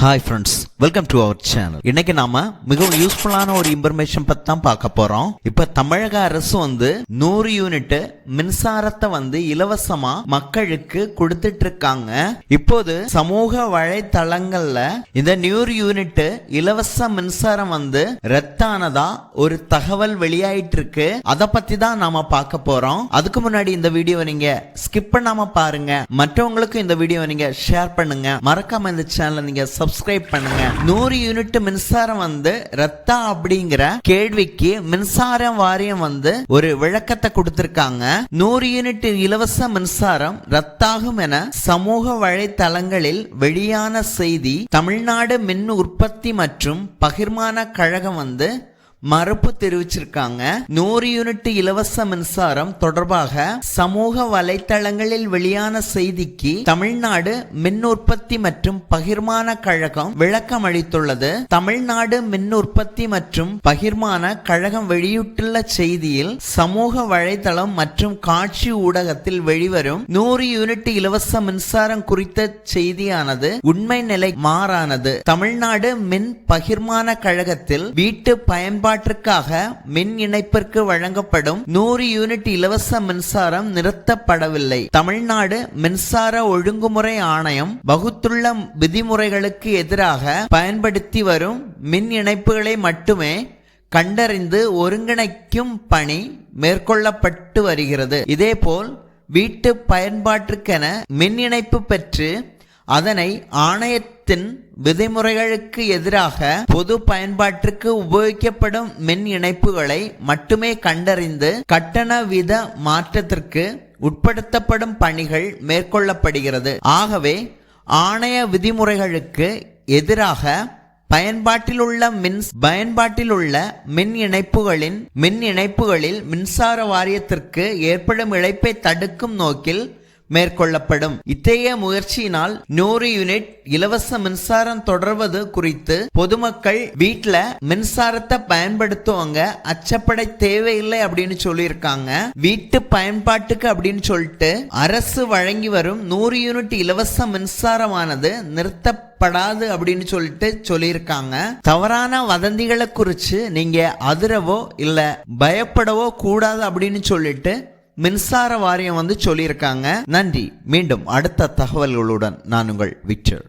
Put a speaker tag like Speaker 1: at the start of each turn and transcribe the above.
Speaker 1: Hi friends welcome to our channel இன்னைக்கு நாம மிகவும் யூஸ்ஃபுல்லான ஒரு இன்ஃபர்மேஷன் பத்தி தான் பார்க்க போறோம். இப்ப தமிழக அரசு வந்து நூறு யூனிட் மின்சாரத்தை வந்து இலவசமா மக்களுக்கு கொடுத்துட்டு இருக்காங்க. இப்போது சமூக வலைத்தளங்கள்ல இந்த நூறு யூனிட் இலவச மின்சாரம் வந்து ரத்தானதா ஒரு தகவல் வெளியாயிட்டு இருக்கு. அதை பத்தி தான் நாம பார்க்க போறோம். அதுக்கு முன்னாடி இந்த வீடியோவை நீங்க ஸ்கிப் பண்ணாம பாருங்க. மற்றவங்களுக்கும் இந்த வீடியோவை நீங்க ஷேர் பண்ணுங்க. மறக்காம இந்த சேனலை நீங்க சப்ஸ்கிரைப் பண்ணுங்க. நூறு யூனிட் மின்சாரம் வந்து ரத்தா அப்படிங்கிற கேள்விக்கு மின்சார வாரியம் வந்து ஒரு விளக்கத்தை கொடுத்திருக்காங்க. நூறு யூனிட் இலவச மின்சாரம் ரத்தாகும் என சமூக வலைத்தளங்களில் வெளியான செய்தி தமிழ்நாடு மின் உற்பத்தி மற்றும் பகிர்மான கழகம் வந்து மறுப்பு தெரிவிச்சிருக்காங்க. நூறு யூனிட் இலவச மின்சாரம் தொடர்பாக சமூக வலைத்தளங்களில் வெளியான செய்திக்கு தமிழ்நாடு மின் உற்பத்தி மற்றும் பகிர்மான கழகம் விளக்கம் அளித்துள்ளது. தமிழ்நாடு மின் உற்பத்தி மற்றும் பகிர்மான கழகம் வெளியிட்டுள்ள செய்தியில் சமூக வலைதளம் மற்றும் காட்சி ஊடகத்தில் வெளிவரும் நூறு யூனிட் இலவச மின்சாரம் குறித்த செய்தியானது உண்மை நிலை மாறானது. தமிழ்நாடு மின் பகிர்மான கழகத்தில் வீட்டு பயன்பாடு பயன்பாட்டிற்காக மின் இணைப்பிற்கு வழங்கப்படும் நூறு யூனிட் இலவச மின்சாரம் நிறுத்தப்படவில்லை. தமிழ்நாடு மின்சார ஒழுங்குமுறை ஆணையம் வகுத்துள்ள விதிமுறைகளுக்கு எதிராக பயன்படுத்தி வரும் மின் இணைப்புகளை மட்டுமே கண்டறிந்து ஒருங்கிணைக்கும் பணி மேற்கொள்ளப்பட்டு வருகிறது. இதேபோல் வீட்டு பயன்பாட்டிற்கென மின் இணைப்பு பெற்று அதனை ஆணையத்தின் விதிமுறைகளுக்கு எதிராக பொது பயன்பாட்டிற்கு உபயோகிக்கப்படும் மின் இணைப்புகளை மட்டுமே கண்டறிந்து கட்டண வித மாற்றத்திற்கு உட்படுத்தப்படும் பணிகள் மேற்கொள்ளப்படுகிறது. ஆகவே ஆணைய விதிமுறைகளுக்கு எதிராக பயன்பாட்டில் உள்ள மின் பயன்பாட்டில் உள்ள மின் இணைப்புகளின் மின் இணைப்புகளில் மின்சார வாரியத்திற்கு ஏற்படும் இழப்பை தடுக்கும் நோக்கில் மேற்கொள்ளப்படும். இத்தகைய முயற்சியினால் நூறு யூனிட் இலவச மின்சாரம் தொடர்வது குறித்து பொதுமக்கள் வீட்டுல மின்சாரத்தை பயன்படுத்துவாங்க. அச்சப்படை தேவையில்லை அப்படின்னு சொல்லியிருக்காங்க. வீட்டு பயன்பாட்டுக்கு அப்படின்னு சொல்லிட்டு அரசு வழங்கி வரும் நூறு யூனிட் இலவச மின்சாரமானது நிறுத்தப்படாது அப்படின்னு சொல்லிட்டு சொல்லியிருக்காங்க. தவறான வதந்திகளை குறித்து நீங்க அதிரவோ இல்ல பயப்படவோ கூடாது அப்படின்னு சொல்லிட்டு மின்சார வாரியம் வந்து சொல்லியிருக்காங்க. நன்றி. மீண்டும் அடுத்த தகவல்களுடன் நான் உங்கள் விக்டர்.